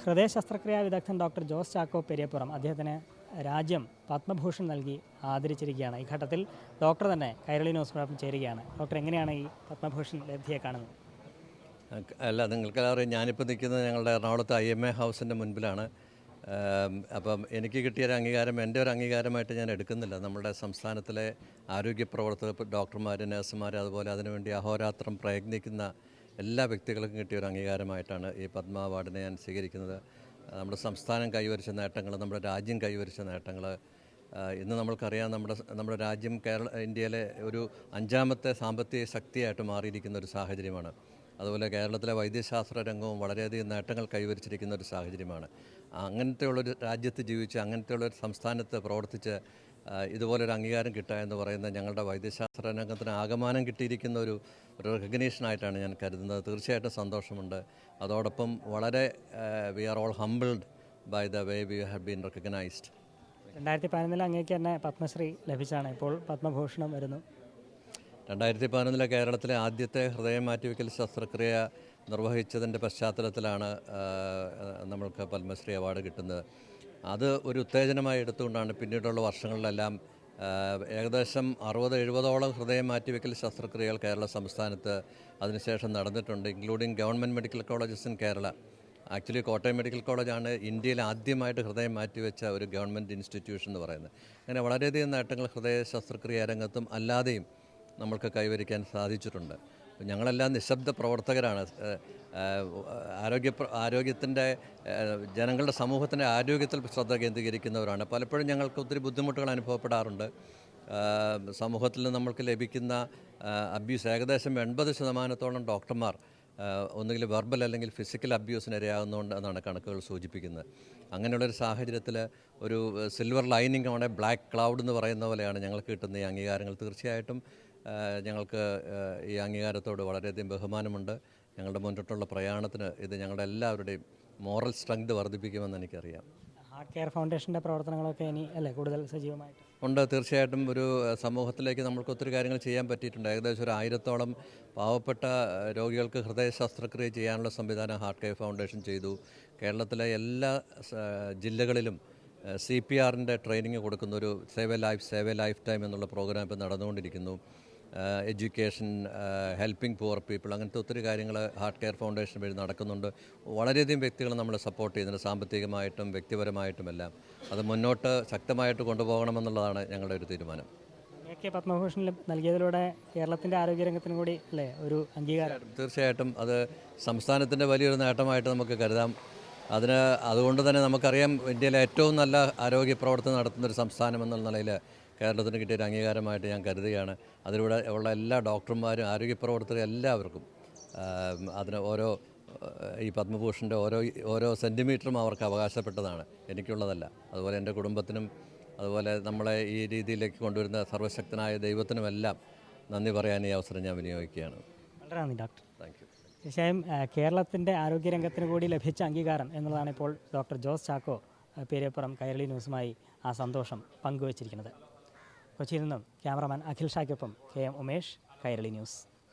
ഹൃദയ ശസ്ത്രക്രിയാ വിദഗ്ധൻ ഡോക്ടർ ജോസ് ചാക്കോ പെരിയപ്പുറം അദ്ദേഹത്തിന് രാജ്യം പത്മഭൂഷൺ നൽകി ആദരിച്ചിരിക്കുകയാണ്. ഈ ഘട്ടത്തിൽ ഡോക്ടർ തന്നെ കൈരളി ന്യൂസിനോടൊപ്പം ചേരുകയാണ്. ഡോക്ടർ എങ്ങനെയാണ് ഈ പത്മഭൂഷൺ ലബ്ധിയെ കാണുന്നത്? അല്ല നിങ്ങൾക്കെല്ലാവരും ഞാനിപ്പോൾ നിൽക്കുന്നത് ഞങ്ങളുടെ എറണാകുളത്ത് ഐ എം എ ഹൗസിന്റെ മുൻപിലാണ്. അപ്പം എനിക്ക് കിട്ടിയ ഒരു അംഗീകാരം എന്റെ ഒരു അംഗീകാരമായിട്ട് ഞാൻ എടുക്കുന്നില്ല. നമ്മുടെ സംസ്ഥാനത്തിലെ ആരോഗ്യ പ്രവർത്തകർ ഡോക്ടർമാർ നഴ്സുമാർ അതുപോലെ അതിനുവേണ്ടി അഹോരാത്രം പ്രയത്നിക്കുന്ന എല്ലാ വ്യക്തികൾക്കും കിട്ടിയ ഒരു അംഗീകാരമായിട്ടാണ് ഈ പത്മ അവാർഡിനെ ഞാൻ സ്വീകരിക്കുന്നത്. നമ്മുടെ സംസ്ഥാനം കൈവരിച്ച നേട്ടങ്ങൾ നമ്മുടെ രാജ്യം കൈവരിച്ച നേട്ടങ്ങൾ ഇന്ന് നമ്മൾക്കറിയാം നമ്മുടെ നമ്മുടെ രാജ്യം കേരള ഇന്ത്യയിലെ ഒരു അഞ്ചാമത്തെ സാമ്പത്തിക ശക്തിയായിട്ട് മാറിയിരിക്കുന്ന ഒരു സാഹചര്യമാണ്. അതുപോലെ കേരളത്തിലെ വൈദ്യശാസ്ത്ര രംഗവും വളരെയധികം നേട്ടങ്ങൾ കൈവരിച്ചിരിക്കുന്ന ഒരു സാഹചര്യമാണ്. അങ്ങനത്തെയുള്ളൊരു രാജ്യത്ത് ജീവിച്ച് അങ്ങനത്തെയുള്ളൊരു സംസ്ഥാനത്ത് പ്രവർത്തിച്ച് ഇതുപോലൊരു അംഗീകാരം കിട്ടുക എന്ന് പറയുന്നത് ഞങ്ങളുടെ വൈദ്യശാസ്ത്ര രംഗത്തിന് ആകമാനം കിട്ടിയിരിക്കുന്ന ഒരു ഒരു റെക്കഗ്നീഷനായിട്ടാണ് ഞാൻ കരുതുന്നത്. തീർച്ചയായിട്ടും സന്തോഷമുണ്ട്. അതോടൊപ്പം വളരെ we are all humbled by the way we have been recognised രണ്ടായിരത്തി പതിനൊന്നിൽ അങ്ങേക്ക് തന്നെ പത്മശ്രീ ലഭിച്ചാണ്. ഇപ്പോൾ പത്മഭൂഷണം വരുന്നു. രണ്ടായിരത്തി പതിനൊന്നിലെ കേരളത്തിലെ ആദ്യത്തെ ഹൃദയം മാറ്റിവെക്കൽ ശസ്ത്രക്രിയ നിർവഹിച്ചതിന്റെ പശ്ചാത്തലത്തിലാണ് നമ്മൾക്ക് പത്മശ്രീ അവാർഡ് കിട്ടുന്നത്. അത് ഒരു ഉത്തേജനമായി എടുത്തുകൊണ്ടാണ് പിന്നീടുള്ള വർഷങ്ങളിലെല്ലാം ഏകദേശം അറുപത് എഴുപതോളം ഹൃദയം മാറ്റിവെക്കൽ ശസ്ത്രക്രിയകൾ കേരള സംസ്ഥാനത്ത് അതിനുശേഷം നടന്നിട്ടുണ്ട് including government medical colleges in Kerala. Actually Kottayam medical കോളേജാണ് ഇന്ത്യയിൽ ആദ്യമായിട്ട് ഹൃദയം മാറ്റിവെച്ച ഒരു ഗവൺമെന്റ് ഇൻസ്റ്റിറ്റ്യൂഷൻ എന്ന് പറയുന്നത്. അങ്ങനെ വളരെയധികം നേട്ടങ്ങൾ ഹൃദയ ശസ്ത്രക്രിയ രംഗത്തും അല്ലാതെയും നമ്മൾക്ക് കൈവരിക്കാൻ സാധിച്ചിട്ടുണ്ട്. ഞങ്ങളെല്ലാം നിശബ്ദ പ്രവർത്തകരാണ്. ആരോഗ്യ ആരോഗ്യത്തിന്റെ ജനങ്ങളുടെ സമൂഹത്തിന്റെ ആരോഗ്യത്തിൽ ശ്രദ്ധ കേന്ദ്രീകരിക്കുന്നവരാണ്. പലപ്പോഴും ഞങ്ങൾക്ക് ഒത്തിരി ബുദ്ധിമുട്ടുകൾ അനുഭവപ്പെടാറുണ്ട്. സമൂഹത്തിൽ നമ്മൾക്ക് ലഭിക്കുന്ന അബ്യൂസ് ഏകദേശം എൺപത് ശതമാനത്തോളം ഡോക്ടർമാർ ഒന്നുകിൽ വെർബൽ അല്ലെങ്കിൽ ഫിസിക്കൽ അബ്യൂസിന് ഇരയാകുന്നുണ്ട് എന്നാണ് കണക്കുകൾ സൂചിപ്പിക്കുന്നത്. അങ്ങനെയുള്ളൊരു സാഹചര്യത്തിൽ ഒരു സിൽവർ ലൈനിങ് ആണ് ബ്ലാക്ക് ക്ലൗഡ് എന്ന് പറയുന്ന പോലെയാണ് ഞങ്ങൾക്ക് കിട്ടുന്ന ഈ അംഗീകാരങ്ങൾ. തീർച്ചയായിട്ടും ഞങ്ങൾക്ക് ഈ അംഗീകാരത്തോട് വളരെയധികം ബഹുമാനമുണ്ട്. ഞങ്ങളുടെ മുന്നോട്ടുള്ള പ്രയാണത്തിന് ഇത് ഞങ്ങളുടെ എല്ലാവരുടെയും മോറൽ സ്ട്രെങ്ത് വർദ്ധിപ്പിക്കുമെന്ന് എനിക്കറിയാം. ഹാർട്ട് കെയർ ഫൗണ്ടേഷന്റെ പ്രവർത്തനങ്ങളൊക്കെ ഇനി അല്ലേ കൂടുതൽ സജീവമായിട്ട്? ഉണ്ട്. തീർച്ചയായിട്ടും ഒരു സമൂഹത്തിലേക്ക് നമ്മൾക്ക് ഒത്തിരി കാര്യങ്ങൾ ചെയ്യാൻ പറ്റിയിട്ടുണ്ട്. ഏകദേശം ഒരു ആയിരത്തോളം പാവപ്പെട്ട രോഗികൾക്ക് ഹൃദയ ശസ്ത്രക്രിയ ചെയ്യാനുള്ള സംവിധാനം ഹാർട്ട് കെയർ ഫൗണ്ടേഷൻ ചെയ്തു. കേരളത്തിലെ എല്ലാ ജില്ലകളിലും സി പി ആറിന്റെ ട്രെയിനിങ് കൊടുക്കുന്ന ഒരു save life save life time എന്നുള്ള പ്രോഗ്രാം ഇപ്പോൾ നടന്നുകൊണ്ടിരിക്കുന്നു. എഡ്യൂക്കേഷൻ ഹെൽപ്പിംഗ് പുവർ പീപ്പിൾ അങ്ങനത്തെ ഒത്തിരി കാര്യങ്ങൾ ഹാർട്ട് കെയർ ഫൗണ്ടേഷൻ വഴി നടക്കുന്നുണ്ട്. വളരെയധികം വ്യക്തികൾ നമ്മൾ സപ്പോർട്ട് ചെയ്യുന്നുണ്ട് സാമ്പത്തികമായിട്ടും വ്യക്തിപരമായിട്ടും എല്ലാം. അത് മുന്നോട്ട് ശക്തമായിട്ട് കൊണ്ടുപോകണമെന്നുള്ളതാണ് ഞങ്ങളുടെ ഒരു തീരുമാനം. പത്മഭൂഷണിലും നൽകിയതിലൂടെ കേരളത്തിന്റെ ആരോഗ്യരംഗത്തിനും കൂടി അല്ലേ ഒരു അംഗീകാരം? തീർച്ചയായിട്ടും അത് സംസ്ഥാനത്തിന്റെ വലിയൊരു നേട്ടമായിട്ട് നമുക്ക് കരുതാം. അതിന് അതുകൊണ്ട് തന്നെ നമുക്കറിയാം ഇന്ത്യയിലെ ഏറ്റവും നല്ല ആരോഗ്യ പ്രവർത്തനം നടത്തുന്ന ഒരു സംസ്ഥാനം എന്നുള്ള നിലയിൽ കേരളത്തിന് കിട്ടിയ ഒരു അംഗീകാരമായിട്ട് ഞാൻ കരുതുകയാണ്. അതിലൂടെ ഉള്ള എല്ലാ ഡോക്ടർമാരും ആരോഗ്യ പ്രവർത്തകരും എല്ലാവർക്കും അതിന് ഓരോ ഈ പത്മഭൂഷന്റെ ഓരോ ഓരോ സെന്റിമീറ്ററും അവർക്ക് അവകാശപ്പെട്ടതാണ്. എനിക്കുള്ളതല്ല. അതുപോലെ എന്റെ കുടുംബത്തിനും അതുപോലെ നമ്മളെ ഈ രീതിയിലേക്ക് കൊണ്ടുവരുന്ന സർവശക്തനായ ദൈവത്തിനുമെല്ലാം നന്ദി പറയാൻ ഈ അവസരം ഞാൻ വിനിയോഗിക്കുകയാണ്. വളരെ നന്ദി ഡോക്ടർ. Thank you. തീർച്ചയായും കേരളത്തിന്റെ ആരോഗ്യരംഗത്തിന് കൂടി ലഭിച്ച അംഗീകാരം എന്നുള്ളതാണ് ഇപ്പോൾ ഡോക്ടർ ജോസ് ചാക്കോ പേരപ്പുറം കൈരളി ന്യൂസുമായി ആ സന്തോഷം പങ്കുവച്ചിരിക്കുന്നത്. കൊച്ചിയിൽ നിന്നും cameraman Akhil ഷായ്ക്കൊപ്പം K M Umesh Kairali news.